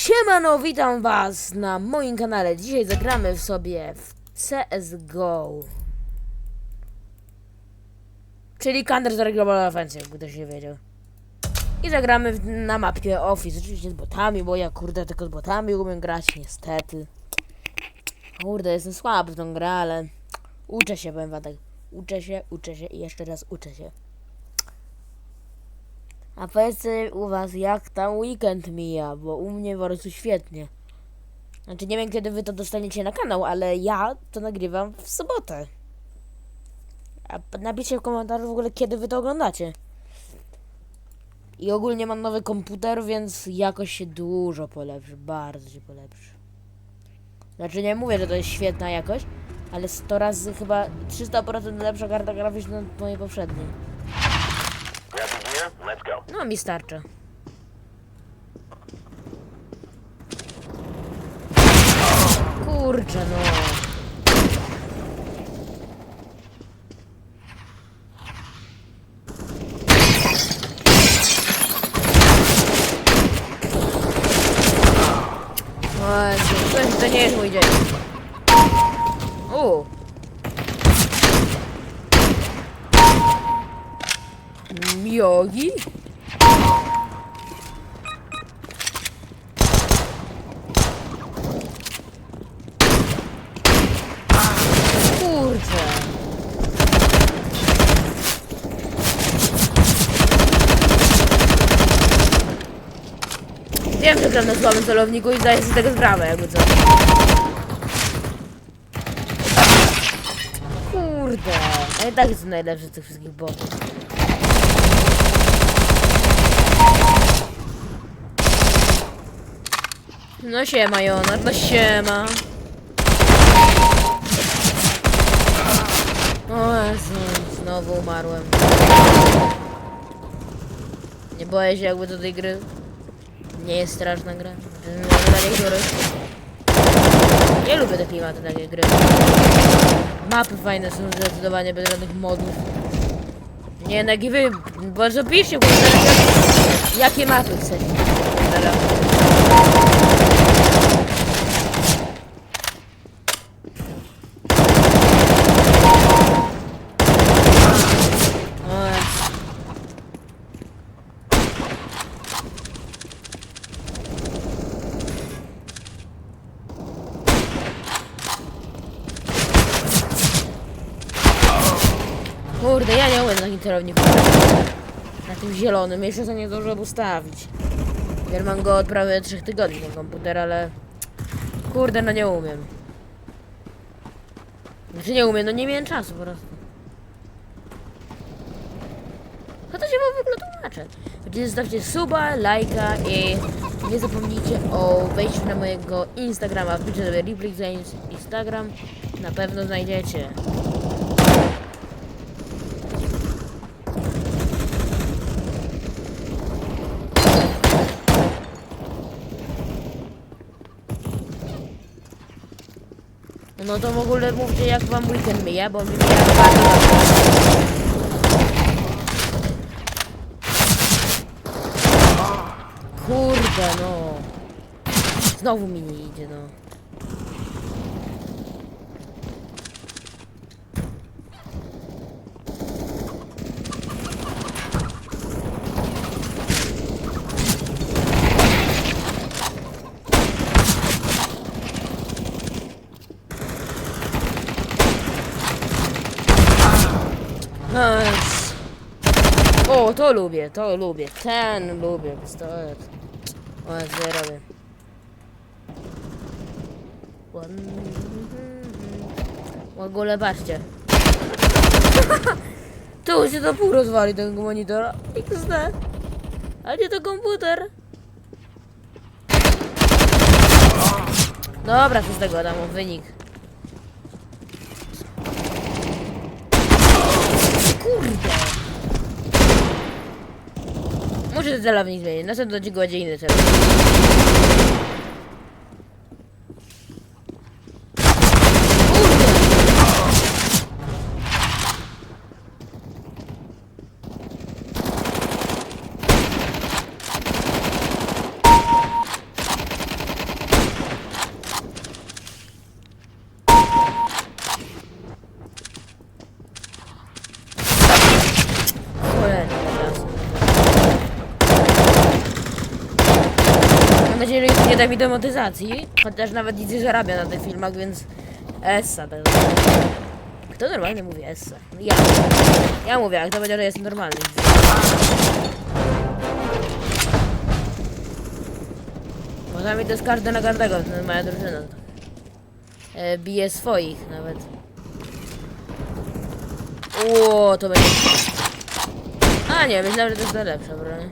Siemano, witam was na moim kanale. Dzisiaj zagramy w sobie w CSGO. Czyli Counter Strike Global Offensive, jakby ktoś nie wiedział. I zagramy w, na mapie Office, oczywiście z botami, bo ja kurde tylko z botami umiem grać, niestety. Kurde, jestem słaby w tą grę, ale uczę się, powiem wam tak. Uczę się, uczę się i jeszcze raz uczę się. A powiedzcie u was, jak tam weekend mija, bo u mnie po prostu świetnie. Znaczy nie wiem, kiedy wy to dostaniecie na kanał, ale ja to nagrywam w sobotę. A napiszcie w komentarzu w ogóle, kiedy wy to oglądacie. I ogólnie mam nowy komputer, więc jakoś się dużo polepszy, bardzo się polepszy. Znaczy nie mówię, że to jest świetna jakość, ale 100 razy chyba 300% lepsza karta graficzna od mojej poprzedniej. Let's go. No mi starczy. Kurczę no. Jezu, to nie jest mój dzień. Miyogi? Kurczę. Wiem, że gram na słabym celowniku i zdaję sobie tego sprawę, jakby co. Kurde. I tak jestem najlepszy z tych wszystkich botów. No siema, Jonar, no siema. O Jezu, znowu umarłem. Nie boję się jakby do tej gry. Nie jest straszna gra. Nie lubię te klimaty takie gry. Mapy fajne są zdecydowanie bez żadnych modów. Nie, jednak i wy, bo jakie mapy chcecie. Dobra. O Jezu. Kurde, ja nie umiem na tym celowniku. Na tym zielonym, jeszcze to nie zdążyłem ustawić. Ja mam go od prawie 3 tygodni ten komputer, ale... Kurde, no nie umiem. Znaczy nie umiem, no nie miałem czasu po prostu. No to się wam w ogóle tłumaczę. Zostawcie suba, lajka i nie zapomnijcie o wejściu na mojego Instagrama. Wpiszcie sobie Replay Games Instagram. Na pewno znajdziecie. No to w ogóle mówcie jak wam weekend mija, bo mi. Kurde no. Znowu mi nie idzie no. O, to lubię, to lubię. Ten lubię, pistolet. O, ja sobie robię. W ogóle patrzcie. tu się to pół rozwali tego monitora. XD. A nie to komputer. Dobra, co z tego dam wynik. Kurde. Ten celownik zmienić. Następny odcinek będzie inny celownik. Kurde. Nadzieję, że nie da mi demotyzacji. Chociaż nawet nic nie zarabia na tych filmach, więc... Essa tak Kto normalnie mówi Essa? Ja. Ja mówię, jak to będzie, że jestem normalny. Czasami to jest każdy na każdego, to jest moja drużyna. E, bije swoich nawet. Ło, to będzie... A nie, myślałem, że to jest najlepsza broń.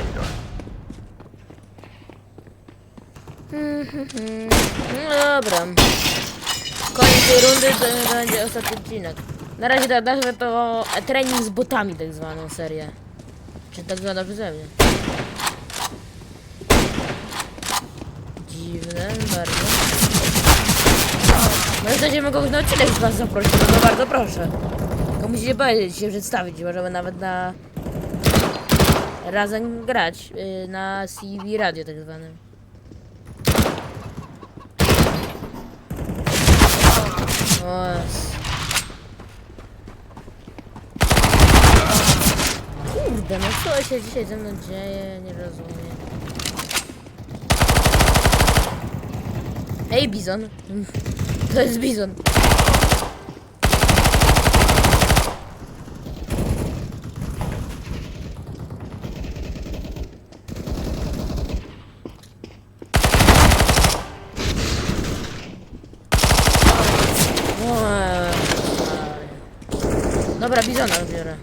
It. No dobra. Koniec tej rundy to będzie ostatni odcinek. Na razie tak nazwę to trening z botami tak zwaną serię. Czy tak zwana przeze mnie. Dziwne, bardzo. Może będziemy kogoś na odcinek z was zaprosić, no to bardzo proszę. Tylko musicie powiedzieć, się przedstawić, możemy nawet na... Razem grać, yy, na CB radio tak zwanym. O. Kurde, no co się dzisiaj ze mną dzieje? Nie rozumiem. Ej, Bizon. To jest Bizon. Dobra, Bizona biorę.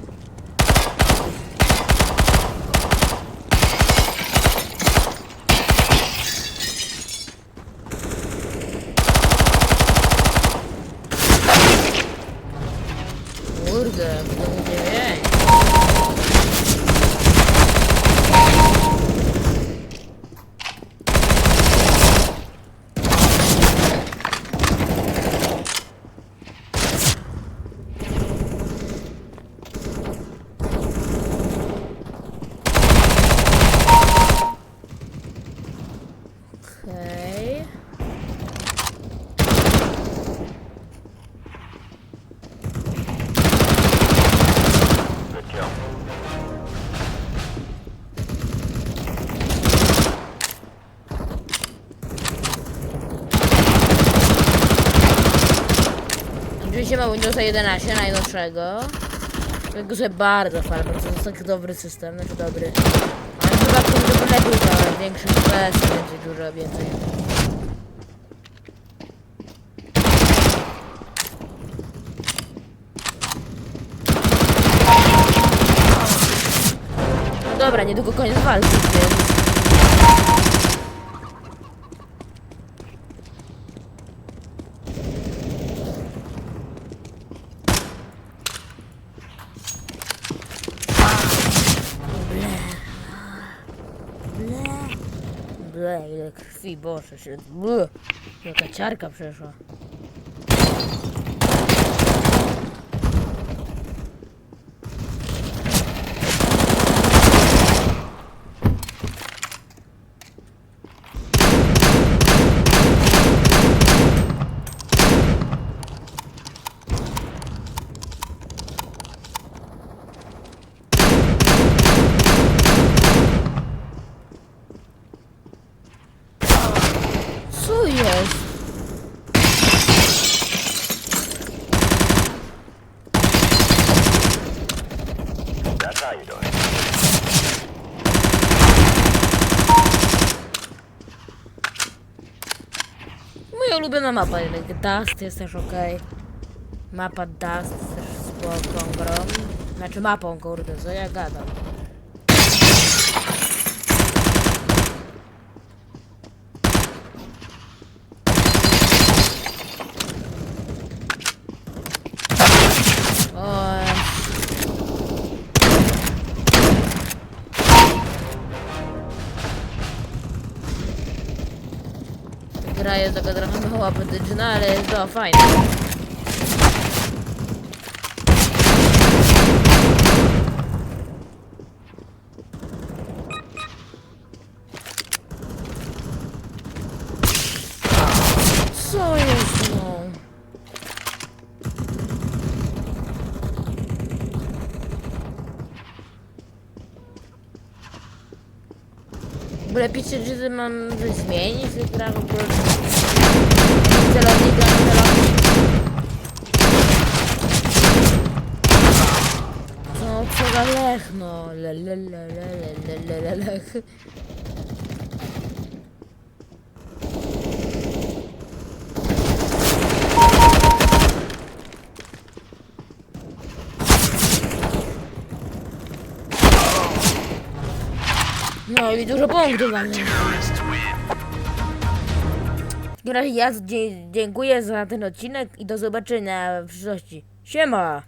Kurde, kto mu Oczywiście ma Windowsa 11 najnowszego. Tego sobie bardzo chwalę, to jest taki dobry system, znaczy dobry. Ale chyba żeby lepiej działać, większy FPS będzie dużo więcej. Dobra, niedługo koniec walki, więc... Бля, як свій боже, що. Бля, яка чарка вже що. How you do it. Moja ulubiona mapa, jednak Dust jest też ok. Mapa Dust jest też spoko grą. Znaczy mapą, kurde, co ja gadam. tego Dragonballa potyczna, ale jest była fajna. Co jest? W ogóle pisze, że mam zmienić, że prawo. No co za lech no. Le, le, le, le, le, i dużo. Takim razie ja dziękuję za ten odcinek i do zobaczenia w przyszłości. Siema!